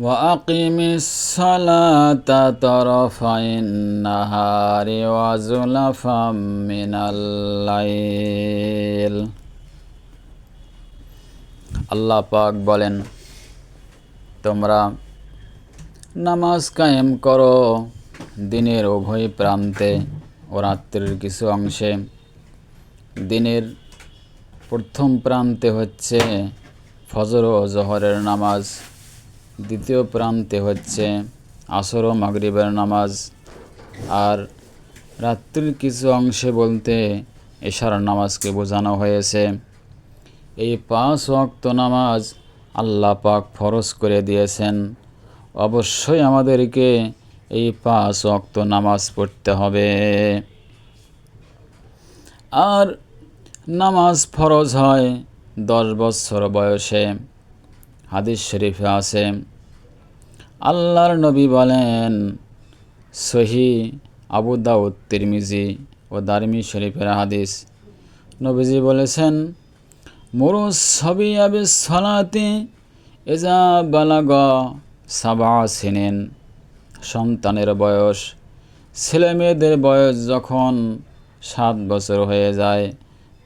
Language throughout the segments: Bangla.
وأقم الصلاة طرفي النهار وزلفا من الليل আল্লাহ পাক বলেন তোমরা নামাজ কায়েম করো দিনের উভয় প্রান্তে ও রাত্রির কিছু অংশে দিনের প্রথম প্রান্তে হচ্ছে ফজর ও জহরের নামাজ দ্বিতীয় প্রান্তে হচ্ছে আসর ও মাগরিবের নামাজ। আর রাত্রির কিছু অংশে বলতে এশার নামাজকে বোঝানো হয়েছে। এই পাঁচ ওয়াক্ত নামাজ আল্লাহ পাক ফরজ করে দিয়েছেন। অবশ্যই আমাদেরকে এই পাঁচ ওয়াক্ত নামাজ পড়তে হবে। আর নামাজ ফরজ হয় দশ বছর বয়সে। হাদিস শরীফে আছে আল্লাহর নবী বলেন, সহি আবু দাউদ, তিরমিজি ও দারমি শরীফের হাদিস। নবীজি বলেছেন মুরু সবি আবি সলাতি এজা বালাগ সাবা সিনেন। সন্তানের বয়স ছেলে মেয়েদের বয়স যখন সাত বছর হয়ে যায়,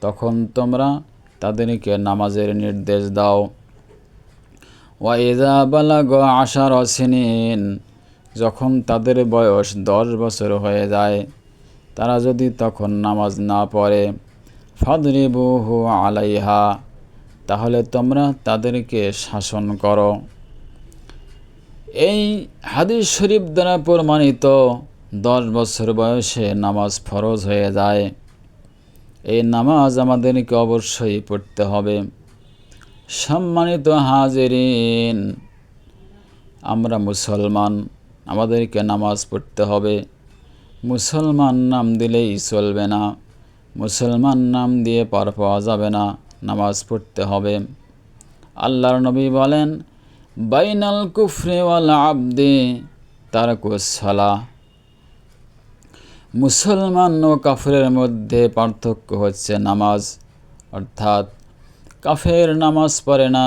তখন তোমরা তাদেরকে নামাজের নির্দেশ দাও। ওয়াইদা বালাগ আশার অসিনিন যখন তাদের বয়স দশ বছর হয়ে যায়, তারা যদি তখন নামাজ না পড়ে, ফাদরিবুহু আলাইহা, তাহলে তোমরা তাদেরকে শাসন করো। এই হাদিস শরীফ দ্বারা প্রমাণিত দশ বছর বয়সে নামাজ ফরজ হয়ে যায়। এই নামাজ আমাদেরকে অবশ্যই পড়তে হবে। সম্মানিত হাজেরিন, আমরা মুসলমান, আমাদেরকে নামাজ পড়তে হবে। মুসলমান নাম দিলেই চলবে না, মুসলমান নাম দিয়ে পার পাওয়া যাবে না, নামাজ পড়তে হবে। আল্লাহর নবী বলেন, বাইনাল কুফরে ওয়াল আব্দে তারকুসালা মুসলমান ও কাফরের মধ্যে পার্থক্য হচ্ছে নামাজ, অর্থাৎ কাফের নামাজ পড়ে না,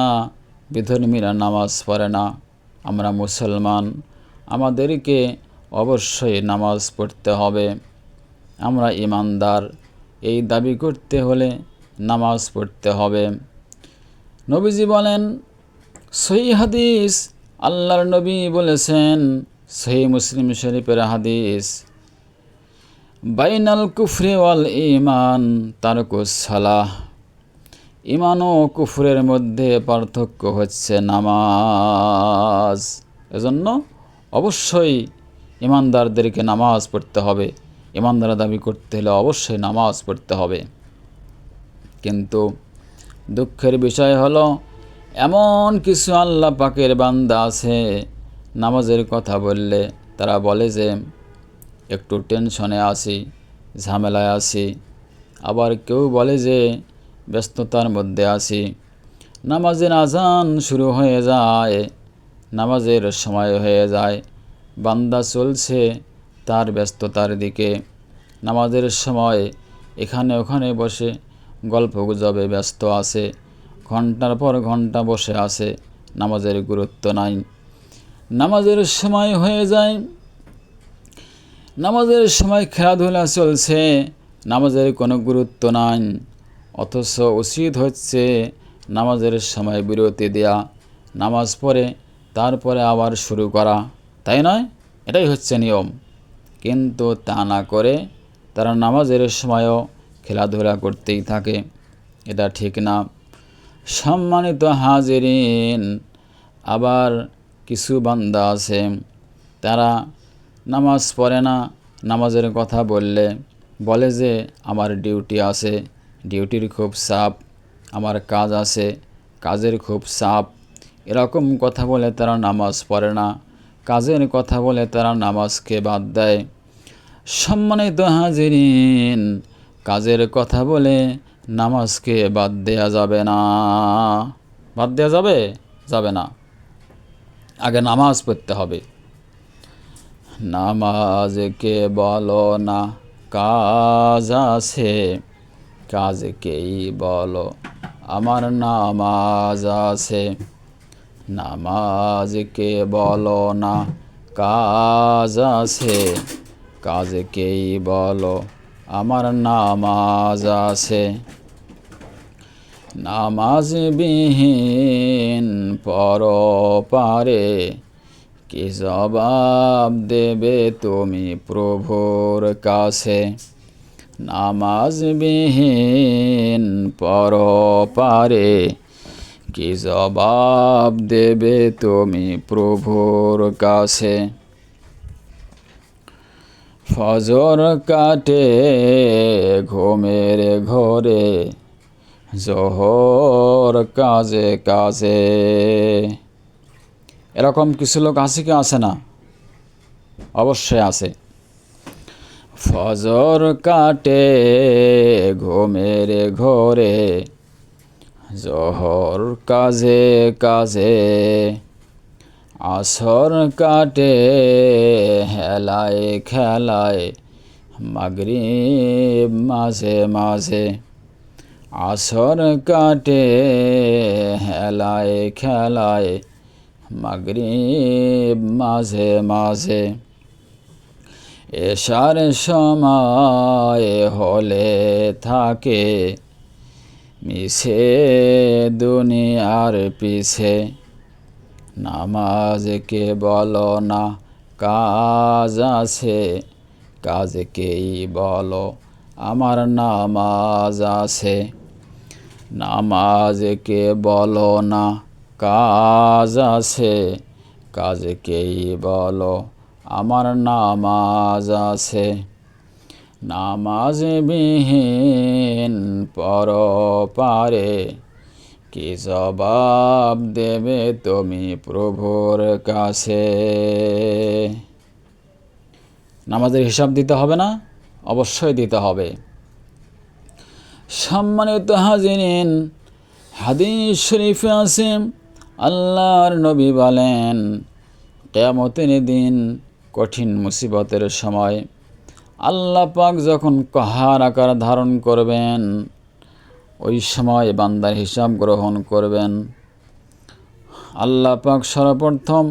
বিধর্মীরা নামাজ পড়ে না। আমরা মুসলমান, আমাদেরকে অবশ্যই নামাজ পড়তে হবে। আমরা ইমানদার, এই দাবি করতে হলে নামাজ পড়তে হবে। নবীজি বলেন, সহি হাদিস আল্লাহর নবী বলেছেন, সহি মুসলিম শরীফের হাদিস, বাইনাল কুফরে ওয়াল ইমান তারকুস সালাহ। ইমান ও কুফরের মধ্যে পার্থক্য হচ্ছে নামাজ। এজন্য অবশ্যই ইমানদারদেরকে নামাজ পড়তে হবে। ইমানদার দাবি করতে হলে অবশ্যই নামাজ পড়তে হবে। কিন্তু দুঃখের বিষয় হলো, এমন কিছু আল্লাহ পাকের বান্দা আছে, নামাজের কথা বললে তারা বলে যে, একটু টেনশনে আসি ঝামেলায় আছি। আবার কেউ বলে যে ব্যস্ততার মধ্যে আছি। নামাজের আজান শুরু হয়ে যায়, নামাজের সময় হয়ে যায়, বান্দা চলছে তার ব্যস্ততার দিকে। নামাজের সময় এখানে ওখানে বসে গল্প গুজবে ব্যস্ত আছে, ঘণ্টার পর ঘণ্টা বসে আছে, নামাজের গুরুত্ব নাই। নামাজের সময় হয়ে যায়, নামাজের সময় খেলাধুলা চলছে, নামাজের কোনো গুরুত্ব নাই। অথচ উচিত হচ্ছে নামাজের সময় বিরতি দেয়া, নামাজ পড়ে, তারপরে আবার শুরু করা। তাই নয়? এটাই হচ্ছে নিয়ম। কিন্তু তা না করে তারা নামাজের সময়ও খেলাধুলা করতেই থাকে। এটা ঠিক না। সম্মানিত হাজিরিন, আবার কিছু বান্দা আছে। তারা নামাজ পড়ে না, নামাজের কথা বললে, বলে যে, আমার ডিউটি আছে। ডিউটির খুব চাপ, আমার কাজ আছে, কাজের খুব চাপ। এরকম কথা বলে তারা নামাজ পড়ে না। কাজের কথা বলে তারা নামাজকে বাদ দেয়। সম্মানিত হাজিরিন, কাজের কথা বলে নামাজকে বাদ দেয়া যাবে না। বাদ দেওয়া যাবে? যাবে না। আগে নামাজ পড়তে হবে। নামাজকে বলো না, কাজ আছে। কাজকেই বলো, আমার নামাজ আছে। নামাজকে বলো না, কাজ আছে। কাজকেই বলো, আমার নামাজ আছে। নামাজ বিহীন পর পারে কি জবাব দেবে তুমি প্রভুর কাছে? নামাজ বিহীন পর পারে কি জবাব দেবে তুমি প্রভুর কাছে? ফজর কাটে ঘুমের ঘরে, জোহর কাজে কাজে। এরকম কিছু লোক আছে কি, আছে না? অবশ্যই আছে। ফজর কাটে ঘুমের ঘরে, জহর কাজে কাজে। আসর কাটে হেলায় খেলায়, মাগরিব মাঝে মাঝে। আসর কাটে হেলায় খেলায়, মাগরিব মাঝে মাঝে। এসার সময় হলে থাকে। মিছে দুনিয়ার পিছে। নামাজকে বলো না, কাজ আছে। কাজকেই বলো, আমার নামাজ আছে। নামাজকে বলো না, কাজ আছে। কাজকেই বলো আমার নামাজ আছে। নামাজ বিহীন পর পারে কি জবাব দেবে তুমি প্রভুর কাছে? নামাজের হিসাব দিতে হবে না? অবশ্যই দিতে হবে। সম্মানিত হাজিরিন, হাদিস শরীফে আছে, আল্লাহর নবী বলেন, কেয়ামতের দিন কঠিন মুসিবতের সময় আল্লাহ পাক যখন কাহার আকার ধারণ করবেন, ওই সময় বান্দার হিসাব গ্রহণ করবেন। আল্লাহ পাক সর্বপ্রথম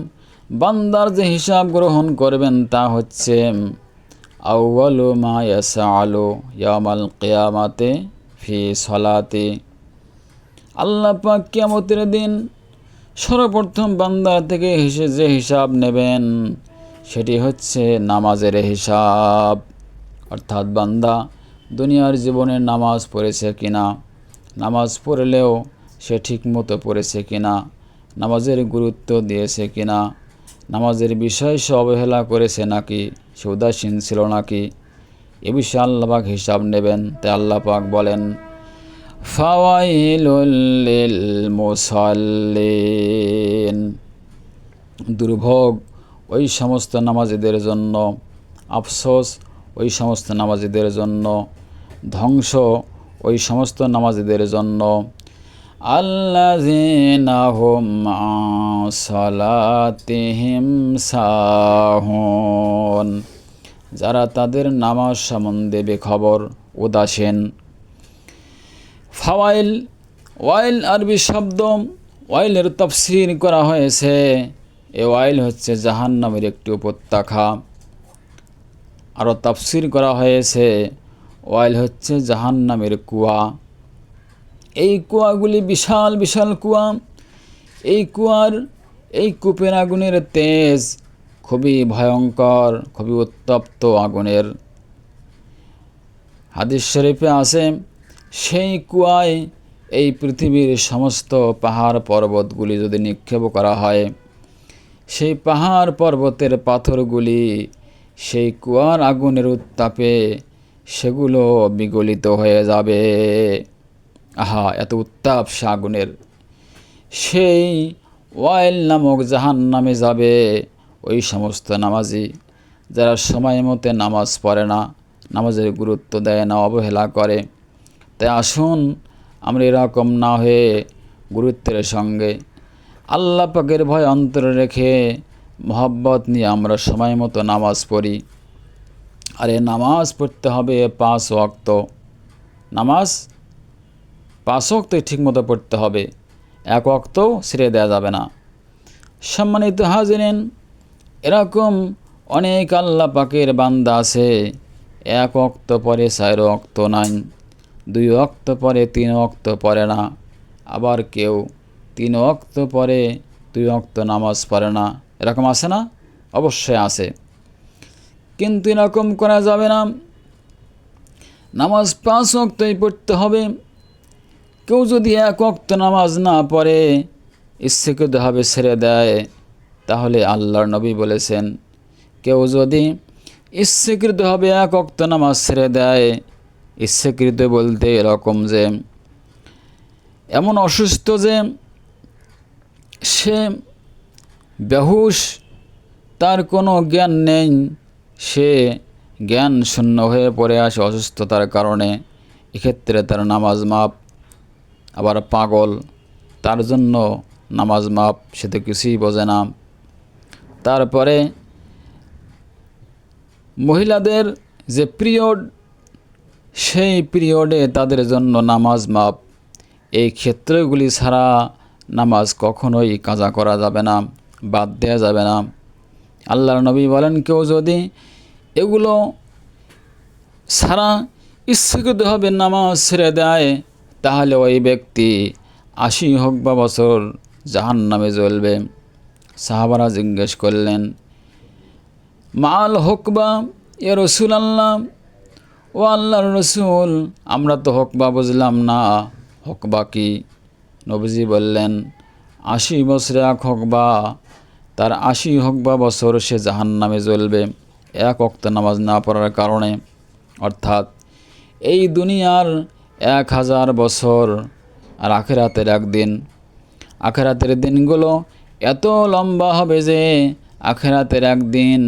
বান্দার যে হিসাব গ্রহণ করবেন তা হচ্ছে আউ্বালু মা ইয়াসা আলু ইয়ামাল কেয়ামাতে ফি সলাতে। আল্লাহ পাক কিয়ামতের দিন সর্বপ্রথম বান্দার থেকে হিসে, যে হিসাব নেবেন সেটি হচ্ছে নামাজের হিসাব। অর্থাৎ বান্দা দুনিয়ার জীবনে নামাজ পড়েছে কিনা, নামাজ পড়লেও সে ঠিকমতো পড়েছে কিনা, নামাজের গুরুত্ব দিয়েছে কিনা, নামাজের বিষয় সে অবহেলা করেছে নাকি, সে উদাসীন ছিল নাকি, এ বিষয়ে আল্লাপাক হিসাব নেবেন, তাই আল্লাহ পাক বলেন, ফাওয়াইলুল মুসাল্লিন। দুর্ভোগ ওই সমস্ত নামাজিদের জন্য, আফসোস, ওই সমস্ত নামাজিদের জন্য, ধ্বংস, ওই সমস্ত নামাজিদের জন্য। আল্লাহুম সালাতিহিম সাহুন। যারা তাদের নামাজ সম্বন্ধে বেখবর, উদাসীন। ফাওয়াইল, ওয়াইল আরবি শব্দ, ওয়াইলের তফসির করা হয়েছে। ওয়াইল হচ্ছে জাহান নামের একটি উপত্যকা। আরও তফসির করা হয়েছে, ওয়াইল হচ্ছে জাহান নামের কুয়া। এই কুয়াগুলি বিশাল বিশাল কুয়া। এই কুয়ার এই কূপের আগুনের তেজ খুবই ভয়ঙ্কর, খুবই উত্তপ্ত আগুনের। হাদিস শরীফে আছে, সেই কুয়ায় এই পৃথিবীর সমস্ত পাহাড় পর্বতগুলি যদি নিক্ষেপ করা হয় সেই পাহাড় পর্বতের পাথরগুলি, সেই কুয়ার আগুনের উত্তাপে সেগুলো বিগলিত হয়ে যাবে। আহা, এত উত্তাপ সে আগুনের। সেই ওয়াইল নামক জাহান নামে যাবে ওই সমস্ত নামাজি, যারা সময় মতে নামাজ পড়ে না, নামাজের গুরুত্ব দেয় না, অবহেলা করে। তাই আসুন, আমরা এরকম না হয়ে গুরুত্বের সঙ্গে আল্লাহ পাকের ভয় অন্তরে রেখে মহব্বত নিয়ে আমরা সময় মতো নামাজ পড়ি। আর এ নামাজ পড়তে হবে পাঁচ ওয়াক্ত। নামাজ পাঁচ ওয়াক্ত ঠিকমতো পড়তে হবে। এক ওয়াক্তও ছেড়ে দেওয়া যাবে না। সম্মানিত হাজিরেন, এরকম অনেক আল্লাহ পাকের বান্দা আছে। এক অক্ত পরে চার অক্ত নাই, দুই অক্ত পরে তিন অক্ত পরে না, আবার কেউ। তিন অক্ত পরে দুই অক্ত নামাজ পড়ে না। এরকম আছে না? অবশ্যই আছে। কিন্তু এরকম করা যাবে না। নামাজ পাঁচ অক্তই পড়তে হবে। কেউ যদি এক অক্ত নামাজ না পড়ে ইচ্ছেকৃতভাবে ছেড়ে দেয়, তাহলে আল্লাহর নবী বলেছেন, কেউ যদি ইচ্ছেকৃতভাবে এক অক্ত নামাজ ছেড়ে দেয় ইচ্ছেকৃত বলতে এরকম যে, এমন অসুস্থ যে সে বেহুশ, তার কোনো জ্ঞান নেই। সে জ্ঞান শূন্য হয়ে পড়ে আসে অসুস্থতার কারণে। এক্ষেত্রে তার নামাজ মাপ আবার পাগল, তার জন্য নামাজ মাপ সে তো কিছুই বোঝে না। তারপরে মহিলাদের যে পিরিয়ড, সেই পিরিয়ডে তাদের জন্য নামাজ মাপ এই ক্ষেত্রগুলি ছাড়া নামাজ কখনোই কাজা করা যাবে না, বাদ দেওয়া যাবে না। আল্লাহর নবী বলেন, কেউ যদি এগুলো ছাড়া ইচ্ছাকৃতভাবে নামাজ ছেড়ে দেয়, তাহলে ওই ব্যক্তি আশি হোক বা বছর জাহান নামে জ্বলবে। সাহাবারা জিজ্ঞেস করলেন, মাল হোক বা এ রসুল আল্লাহ ও আল্লাহর রসুল, আমরা তো হকবা বুঝলাম না হকবা কি? নবীজি বললেন, আশি বছরে এক হকবা তার আশি হোক বা বছর সে জাহান নামে জ্বলবে, এক অক্ত নামাজ না পড়ার কারণে। অর্থাৎ এই দুনিয়ার এক হাজার বছর আর আখেরাতের একদিন। আখেরাতের দিনগুলো এত লম্বা হবে যে, আখেরাতের একদিন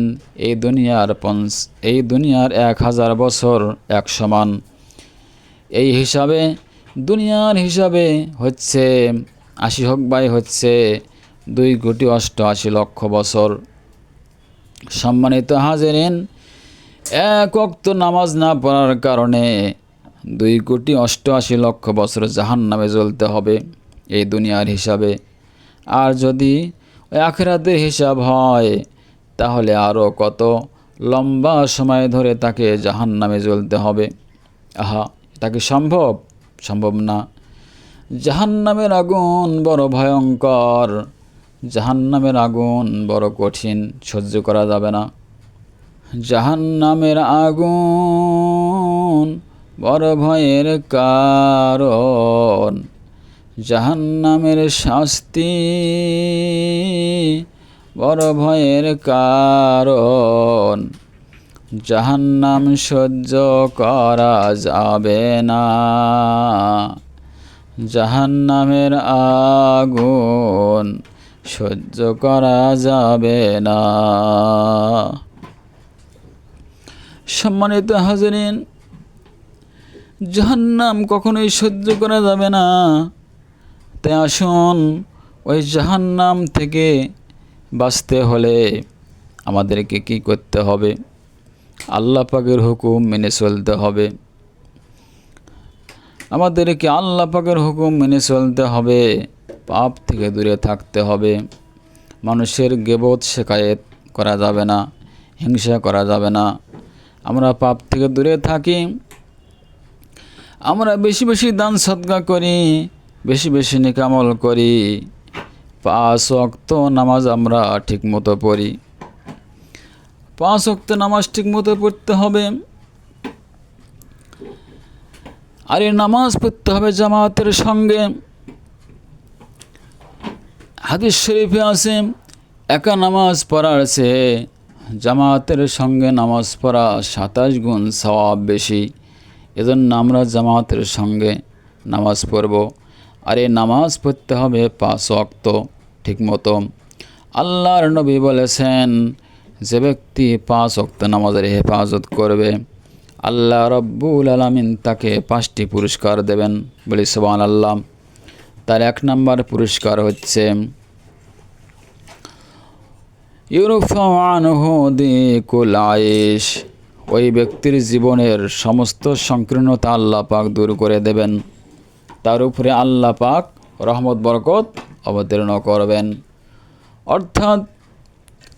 এই দুনিয়ার পঞ্চ, এই দুনিয়ার এক হাজার বছর এক সমান। এই হিসাবে দুনিয়ার হিসাবে হচ্ছে, আশি হক বাই হচ্ছে দুই কোটি অষ্টআশি লক্ষ বছর। সম্মানিত হাজেরিন, এক অক্ত নামাজ না পড়ার কারণে দুই কোটি অষ্টআশি লক্ষ বছর জাহান নামে জ্বলতে হবে এই দুনিয়ার হিসাবে। আর যদি আখেরাতের হিসাব হয়, তাহলে আরও কত লম্বা সময় ধরে তাকে জাহান নামে জ্বলতে হবে। আহা, এটা কি সম্ভব? সম্ভব না। জাহান নামের আগুন বড় ভয়ঙ্কর। জাহান নামের আগুন বড় কঠিন, সহ্য করা যাবে না। জাহান নামের আগুন বড় ভয়ের কারণ। জাহান নামের শাস্তি বড় ভয়ের কারণ। জাহান্নাম সহ্য করা যাবে না। জাহান্নামের আগুন সহ্য করা যাবে না। সম্মানিত হাজরিন, জাহান্নাম কখনোই সহ্য করা যাবে না। তাই আসুন ওই জাহান্নাম থেকে বাঁচতে হলে আমাদেরকে কি করতে হবে? আল্লাহ পাকের হুকুম মেনে চলতে হবে। আমাদেরকে আল্লাহ পাকের হুকুম মেনে চলতে হবে, পাপ থেকে দূরে থাকতে হবে। মানুষের গেবত শেখায়ত করা যাবে না, হিংসা করা যাবে না। আমরা পাপ থেকে দূরে থাকি, আমরা বেশি বেশি দান সৎকা করি, বেশি বেশি নিকামল করি। পাঁচ অক্ত নামাজ আমরা ঠিকমতো পড়ি। পাঁচ অক্ত নামাজ ঠিক মতো পড়তে হবে। আর এই নামাজ পড়তে হবে জামাতের সঙ্গে। হাদিস শরীফে আছে, একা নামাজ পড়ার চেয়ে জামাতের সঙ্গে নামাজ পড়া সাতাশ গুণ সওয়াব বেশি। এজন্য আমরা জামাতের সঙ্গে নামাজ পড়ব। আর এই নামাজ পড়তে হবে পাঁচ অক্ত ঠিকমতো আল্লাহর নবী বলেছেন যে ব্যক্তি পাঁচ অক্ত নামাজের হেফাজত করবে, আল্লাহ রব্বুল আলমিন তাকে পাঁচটি পুরস্কার দেবেন বলি সোবান আল্লাহ তার এক নম্বর পুরস্কার হচ্ছে ইউরুফানুহুদিকুল ওই ব্যক্তির জীবনের সমস্ত সংকীর্ণতা আল্লাহ পাক দূর করে দেবেন। তার উপরে আল্লাহ পাক রহমত বরকত অবতীর্ণ করবেন। অর্থাৎ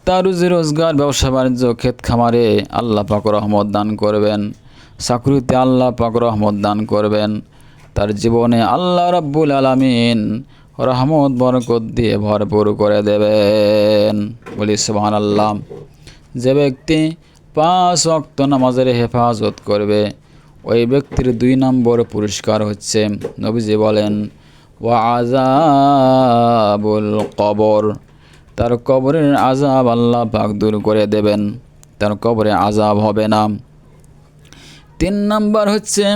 তার রুজি রোজগার, ব্যবসা, বাণিজ্য, ক্ষেত খামারে আল্লাহ পাক রহমত দান করবেন। চাকরিতে আল্লাহ পাক রহমত দান করবেন। তার জীবনে আল্লাহ রাব্বুল আলামিন রহমত, বরকত দিয়ে ভরপুর করে দেবেন। বলি সুবহান আল্লাহ যে ব্যক্তি পাঁচ অক্ত নামাজের হেফাজত করবে, ওই ব্যক্তির দুই নম্বর পুরস্কার হচ্ছে নবীজি বলেন, ওয়া আজাবুল কবর। তার কবরের আজাব আল্লাহ পাক দূর করে দেবেন। তার কবরে আজাব হবে না। তিন নাম্বার হচ্ছে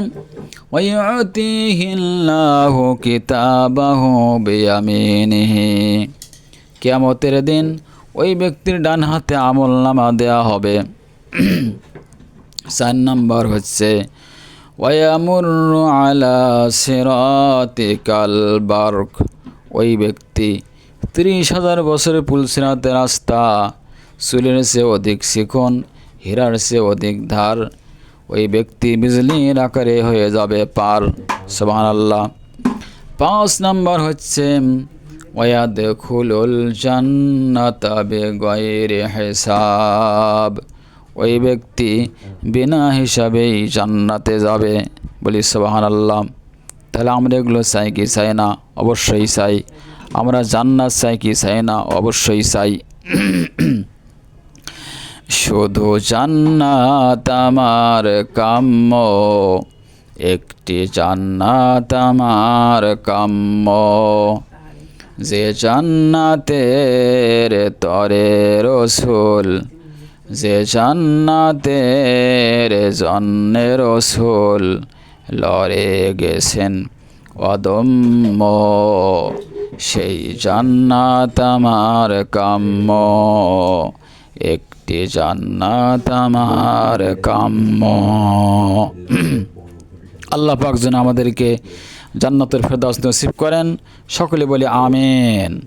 কিয়ামতের দিন ওই ব্যক্তির ডান হাতে আমল নামা দেয়া হবে। চার নাম্বার হচ্ছে ওয়ামুরু আলা সিরাতিকাল বারক। ওই ব্যক্তি ত্রিশ হাজার বছরের পুলসিরাতে রাস্তা চুলের চেয়ে অধিক শিখন, হীরার চেয়ে অধিক ধার, ওই ব্যক্তি বিজলির আকারে হয়ে যাবে পার। সবান আল্লাহ পাঁচ নাম্বার হচ্ছে, ওয়াদ খুলুল জান্নাতা বেগয়রে হেসাব। ওই ব্যক্তি বিনা হিসাবেই জান্নাতে যাবে। বলি সবাহান আল্লাহ তাহলে আমরা এগুলো চাই কি চাই না? অবশ্যই চাই। আমরা জান্নাত চাই কি চাই না? অবশ্যই চাই। শুধু জান্নাত আমার কাম্য, একটি জান্নাত আমার কাম্য। যে জান্নাতের তরে রসুল, যে জান্নাতের জন্যে রসুল লড়ে গেছেন অদম্য। সেই জান্নাত আমার কাম্য। একটি জান্নাত আমার কাম্য। আল্লাহ পাক যেন আমাদেরকে জান্নাতের ফেরদাস নসিব করেন। সকলে বলি আমেন।